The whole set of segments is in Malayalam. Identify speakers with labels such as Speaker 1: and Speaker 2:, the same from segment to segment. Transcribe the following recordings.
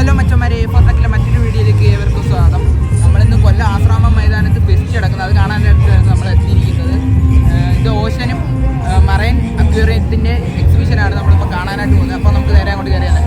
Speaker 1: ഹലോ മച്ചന്മാരെ ഫോട്ടോക്കിലെ മറ്റൊരു വീഡിയോയിലേക്ക് ഏവർക്കും സ്വാഗതം. നമ്മളിന്ന് കൊല്ലം ആശ്രാമ മൈതാനത്ത് ഫെസ്റ്റ് കിടക്കുന്നത് അത് കാണാനായിട്ട് നമ്മൾ എത്തിയിരിക്കുന്നത്. ഇത് ഓഷനും മറൈൻ അക്വേറിയത്തിന്റെ എക്സിബിഷനാണ് നമ്മളിപ്പോൾ കാണാനായിട്ട് പോകുന്നത്. അപ്പോൾ നമുക്ക് നേരെ അങ്ങോട്ട് കയറിയാലേ.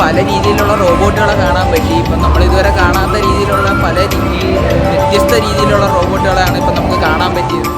Speaker 1: പല രീതിയിലുള്ള റോബോട്ടുകളെ കാണാൻ പറ്റി. ഇപ്പം നമ്മൾ ഇതുവരെ കാണാത്ത രീതിയിലുള്ള പല രീതി വ്യത്യസ്ത രീതിയിലുള്ള റോബോട്ടുകളാണ് ഇപ്പം നമുക്ക് കാണാൻ പറ്റിയത്.